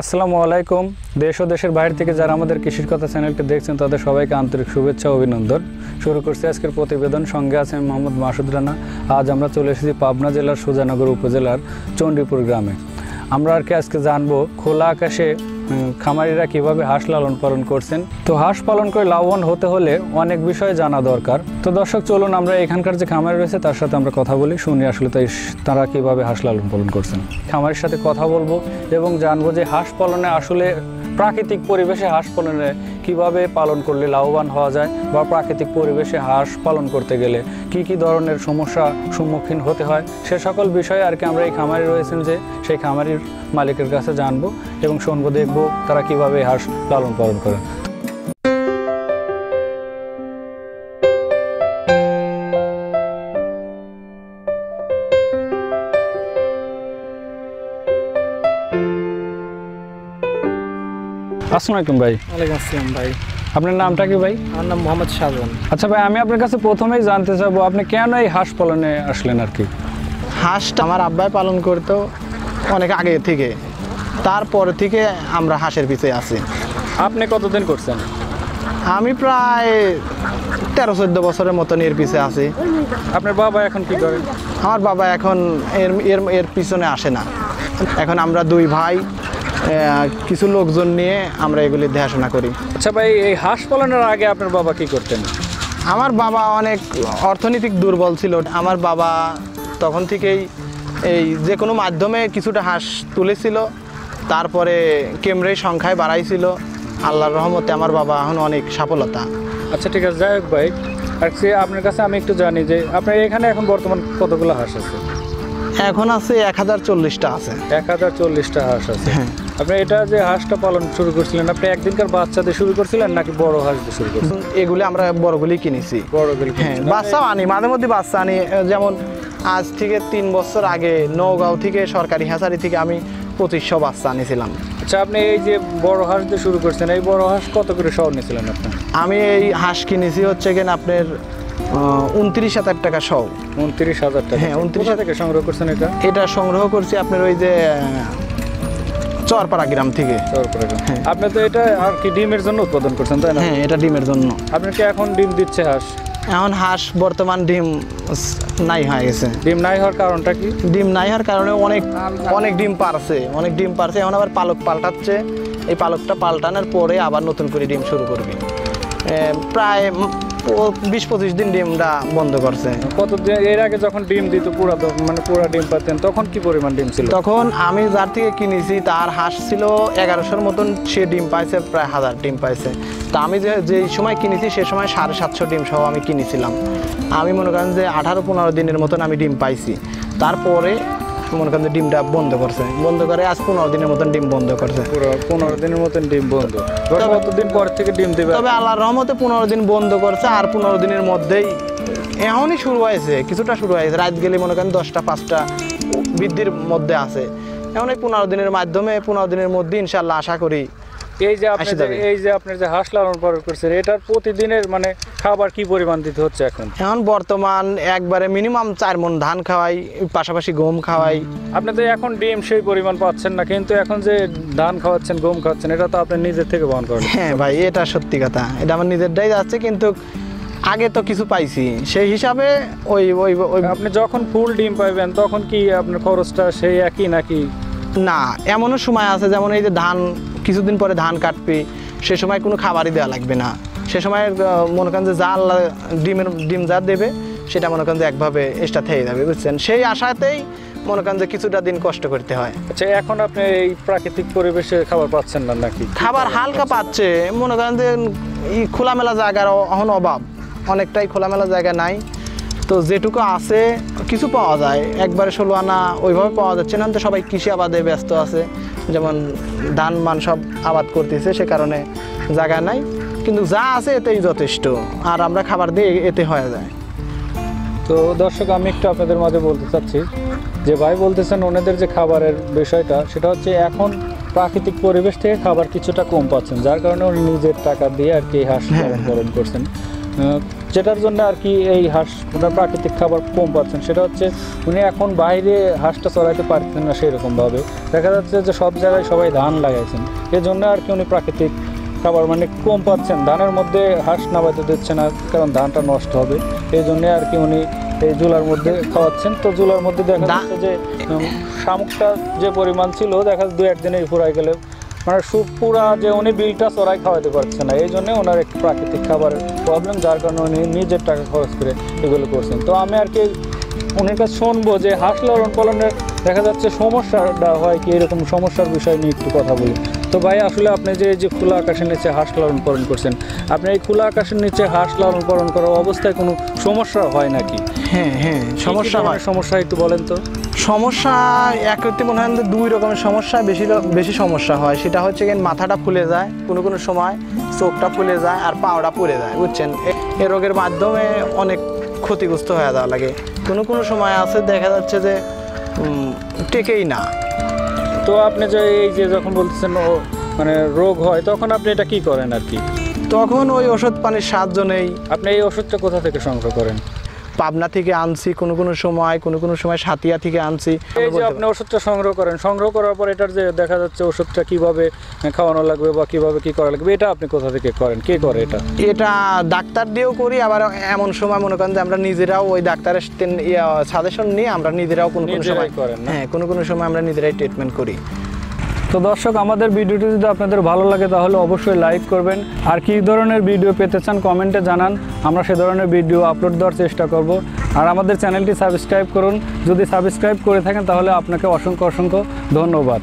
আসসালামু আলাইকুম। দেশ ও দেশের বাইরে থেকে যারা আমাদের কৃষির কথা চ্যানেলটি দেখছেন, তাদের সবাইকে আন্তরিক শুভেচ্ছা ও অভিনন্দন। শুরু করছি আজকের প্রতিবেদন। সঙ্গে আছেন মোহাম্মদ মাসুদ রানা। আজ আমরা চলে এসেছি পাবনা জেলার সুজানগর উপজেলার চণ্ডীপুর গ্রামে। আমরা আর কি আজকে জানব, খোলা আকাশে খামারিরা কীভাবে হাঁস লালন পালন করছেন? তো হাঁস পালন করে লাভবান হতে হলে অনেক বিষয় জানা দরকার। তো দর্শক, চলুন আমরা এখানকার যে খামারি রয়েছে, তার সাথে আমরা কথা বলি, শুনি আসলে তাই তারা কীভাবে হাঁস লালন পালন করছেন। খামারির সাথে কথা বলব এবং জানব যে হাঁস পালনে আসলে প্রাকৃতিক পরিবেশে হাঁস পালনে কীভাবে পালন করলে লাভবান হওয়া যায় বা প্রাকৃতিক পরিবেশে হাঁস পালন করতে গেলে কি কি ধরনের সমস্যা সম্মুখীন হতে হয়, সে সকল বিষয়ে আর কি আমরা এই খামারে রয়েছেন যে সেই খামারির মালিকের কাছে জানব এবং শুনব, দেখব তারা কীভাবে হাঁস লালন পালন করেন আসসালামু আলাইকুম ভাই। ওয়ালাইকুম আসসালাম ভাই। আপনার নামটা কি ভাই? আমার নাম মোহাম্মদ শাহজাহান। আচ্ছা ভাই আমি আপনার কাছে প্রথমেই জানতে চাবো আপনি কেন এই হাঁস পালনে আসলেন আর কি? হাঁসটা আমার আব্বাই পালন করতো অনেক আগে থেকে। তারপর থেকে আমরা হাঁসের পিছিয়ে আছি। আপনি কতদিন করছেন? আমি প্রায় তেরো চোদ্দ বছরের মতন এর পিছিয়ে আছি। আপনার বাবা এখন কি করে? আমার বাবা এখন এর এর এর পিছনে আসে না। এখন আমরা দুই ভাই কিছু লোকজন নিয়ে আমরা এগুলি দেখাশোনা করি। আচ্ছা ভাই এই হাঁস পালনের আগে আপনার বাবা কি করতেন? আমার বাবা অনেক অর্থনৈতিক দুর্বল ছিল। আমার বাবা তখন থেকেই এই যে কোনো মাধ্যমে কিছুটা হাঁস তুলেছিল। তারপরে কেমরের সংখ্যায় বাড়াইছিল। আল্লাহর রহমতে আমার বাবা এখন অনেক সফলতা। আচ্ছা ঠিক আছে যাই হোক ভাই। আর আপনার কাছে আমি একটু জানি যে আপনার এখানে এখন বর্তমান কতগুলো হাঁস আছে? এখন আছে এক হাজার চল্লিশটা আছে। এক হাজার চল্লিশটা হাঁস আছে। হ্যাঁ। আপনি এটা যে হাঁসটা পালন শুরু করছিলেন আপনি একদিনকার বাচ্চা দিয়ে শুরু করছিলেন নাকি বড় হাঁস দিয়ে শুরু করছিলেন? এগুলি আমরা বড়গুলি কিনেছি। বড়গুলি হ্যাঁ বাচ্চাও আনি মাঝে মধ্যে বাচ্চা আনি যেমন আজ থেকে তিন বছর আগে নওগাঁও থেকে সরকারি হ্যাচারি থেকে আমি পঁচিশশো বাচ্চা আনিছিলাম। আচ্ছা আপনি এই যে বড় হাঁস দিয়ে শুরু করছেন এই বড় হাঁস কত করে শহর নিয়েছিলেন আপনি? আমি এই হাঁস কিনেছি হচ্ছে কিনা আপনার উনত্রিশ হাজার টাকা সহ উনত্রিশ হাজার টাকা। হ্যাঁ, উনত্রিশ হাজার থেকে সংগ্রহ করছেন এটা? এটা সংগ্রহ করছি আপনার ওই যে চরপাড়া গ্রাম থেকে। তারপরে হ্যাঁ। আপনি তো এটা আর কি ডিমের জন্য উৎপাদন করছেন তাই না? হ্যাঁ এটা ডিমের জন্য। আপনার কি এখন ডিম দিচ্ছে হাঁস? এখন হাঁস বর্তমান ডিম নাই হয়ে গেছে। ডিম নাই হওয়ার কারণটা কি? ডিম নাই হওয়ার কারণে অনেক অনেক ডিম পারছে অনেক ডিম পারছে। এখন আবার পালক পাল্টাচ্ছে। এই পালকটা পাল্টানোর পরে আবার নতুন করে ডিম শুরু করবে। প্রায় বিশ পঁচিশ দিন ডিমটা বন্ধ করছে। কতদিন এর আগে যখন ডিম দিত পুরা মানে পুরা ডিম পাতেন তখন কি পরিমাণ ডিম ছিল? তখন আমি যার থেকে কিনেছি তার হাঁস ছিল এগারোশোর মতন সে ডিম পাইছে প্রায় হাজার ডিম পাইছে। তা আমি যে যে সময় কিনেছি সে সময় সাড়ে সাতশো ডিম সহ আমি কিনেছিলাম। আমি মনে করেন যে আঠারো পনেরো দিনের মতন আমি ডিম পাইছি। তারপরে মনে করেন ডিমটা বন্ধ করছে। বন্ধ করে আজ পনেরো দিনের মতন ডিম বন্ধ করছে। পনেরো দিনের মতন ডিম বন্ধ। কতদিন পর থেকে ডিম দেবে। তবে আল্লাহর রহমতে পনেরো দিন বন্ধ করছে আর পনেরো দিনের মধ্যেই এখনই শুরু হয়েছে কিছুটা শুরু হয়েছে। রাত গেলে মনে করেন দশটা পাঁচটা বৃদ্ধির মধ্যে আছে। এমন এই পনেরো দিনের মাধ্যমে পনেরো দিনের মধ্যে ইনশাল্লাহ আশা করি এই যে আপনি। এই যে আপনার যে হাঁস লালন পালন করছেন এটার প্রতিদিনের মানে খাবার কি পরিমাণ দিতে হচ্ছে এখন? এখন বর্তমান একবারে মিনিমাম চার মন ধান খাওয়াই পাশাপাশি গম খাওয়াই। আপনি তো এখন ডিম সেই পরিমাণ পাচ্ছেন না কিন্তু এখন যে ধান খাওয়াচ্ছেন গম খাওয়াচ্ছেন এটা তো আপনি নিজের থেকে বহন করেন। হ্যাঁ ভাই এটা সত্যি কথা। এটা আমার নিজেরটাই যাচ্ছে কিন্তু আগে তো কিছু পাইছি। সেই হিসাবে ওই ওই ওই আপনি যখন ফুল ডিম পাইবেন তখন কি আপনার খরচটা সেই একই নাকি? না এমনও সময় আছে যেমন এই যে ধান কিছুদিন পরে ধান কাটবে সে সময় কোনো খাবারই দেওয়া লাগবে না। সে সময় মনে করেন যে আল্লাহ ডিমের ডিম যা দেবে সেটা মনে করেন যে একভাবে এক্সট্রা থেকে যাবে বুঝছেন? সেই আশাতেই মনে করেন যে কিছুটা দিন কষ্ট করতে হয়। আচ্ছা এখন আপনি এই প্রাকৃতিক পরিবেশে খাবার পাচ্ছেন না নাকি? খাবার হালকা পাচ্ছে মনে করেন যে এই খোলামেলা জায়গার এখন অভাব। অনেকটাই খোলামেলা জায়গা নাই। তো যেটুকু আছে কিছু পাওয়া যায়। একবারে ষোলো আনা ওইভাবে পাওয়া যাচ্ছে না তো সবাই কৃষি আবাদে ব্যস্ত আছে। যেমন ধান মান সব আবাদ করতেছে সে কারণে জায়গা নাই। কিন্তু যা আছে এতেই যথেষ্ট আর আমরা খাবার দিয়ে এতে হয়ে যায়। তো দর্শক আমি একটু আপনাদের মাঝে বলতে চাচ্ছি যে ভাই বলতেছেন ওনাদের যে খাবারের বিষয়টা সেটা হচ্ছে এখন প্রাকৃতিক পরিবেশ থেকে খাবার কিছুটা কম পাচ্ছেন যার কারণে উনি নিজের টাকা দিয়ে আর কি হাঁস হ্যাঁ, পালন পালন করছেন। যেটার জন্য আর কি এই হাঁস ওনার প্রাকৃতিক খাবার কম পাচ্ছেন সেটা হচ্ছে উনি এখন বাইরে হাঁসটা চড়াইতে পারতেন না সেরকমভাবে দেখা যাচ্ছে যে সব জায়গায় সবাই ধান লাগাইছেন। এই জন্য আর কি উনি প্রাকৃতিক খাবার মানে কম পাচ্ছেন। ধানের মধ্যে হাঁস নামাইতে দিচ্ছে না কারণ ধানটা নষ্ট হবে। এই জন্যে আর কি উনি এই জুলার মধ্যে খাওয়াচ্ছেন। তো জুলার মধ্যে দেখা যাচ্ছে যে শামুকটা যে পরিমাণ ছিল দেখা যাচ্ছে দু একদিনেই ফুরাই গেলে মানে পুরা যে উনি বিলটা চড়াই খাওয়াতে পারছে না, এই জন্য ওনার একটু প্রাকৃতিক খাবারের প্রবলেম যার কারণে উনি নিজের টাকা খরচ করে এগুলো করছেন। তো আমি আর কি উনির কাছে শুনব যে হাঁস লালন পালনের দেখা যাচ্ছে সমস্যাটা হয় কি, এরকম সমস্যার বিষয় নিয়ে একটু কথা বলি। তো ভাই আসলে আপনি যে এই যে খোলা আকাশের নিচে হাঁস লালন পালন করছেন আপনি এই খোলা আকাশের নিচে হাঁস লালন পালন করার অবস্থায় কোনো সমস্যা হয় নাকি? হ্যাঁ হ্যাঁ সমস্যা হয়। সমস্যা একটু বলেন তো। সমস্যা এক করতে মনে হয় দুই রকমের সমস্যা বেশি বেশি সমস্যা হয়। সেটা হচ্ছে কি মাথাটা ফুলে যায় কোনো কোনো সময় চোখটা ফুলে যায় আর পাওড়া পুড়ে যায় বুঝছেন? এ রোগের মাধ্যমে অনেক ক্ষতিগ্রস্ত হয়ে যাওয়া লাগে। কোনো কোনো সময় আছে দেখা যাচ্ছে যে টেকেই না। তো আপনি যে এই যে যখন বলতেছেন ও মানে রোগ হয় তখন আপনি এটা কি করেন আর কি? তখন ওই ওষুধ পানির সাহায্য নেই। আপনি এই ওষুধটা কোথা থেকে সংগ্রহ করেন? পাবনা থেকে আনছি কোনো কোনো সময় কোনো কোনো সময় সাতিয়া থেকে আনছি। এই যে আপনি ওষুধটা সংগ্রহ করেন সংগ্রহ করার পর এটার যে দেখা যাচ্ছে ওষুধটা কীভাবে খাওয়ানো লাগবে বা কীভাবে কি করা লাগবে এটা আপনি কোথা থেকে করেন? কে করে এটা? এটা ডাক্তার দিয়েও করি আবার এমন সময় মনে করেন যে আমরা নিজেরাও ওই ডাক্তারের সাজেশন নিয়ে আমরা নিজেরাও কোনো কোনো সময় করেন হ্যাঁ কোনো কোনো সময় আমরা নিজেরাই ট্রিটমেন্ট করি। তো দর্শক, আমাদের ভিডিওটি যদি আপনাদের ভালো লাগে, তাহলে অবশ্যই লাইক করবেন। আর কী ধরনের ভিডিও পেতে চান কমেন্টে জানান। আমরা সে ধরনের ভিডিও আপলোড দেওয়ার চেষ্টা করব। আর আমাদের চ্যানেলটি সাবস্ক্রাইব করুন। যদি সাবস্ক্রাইব করে থাকেন, তাহলে আপনাকে অসংখ্য অসংখ্য ধন্যবাদ।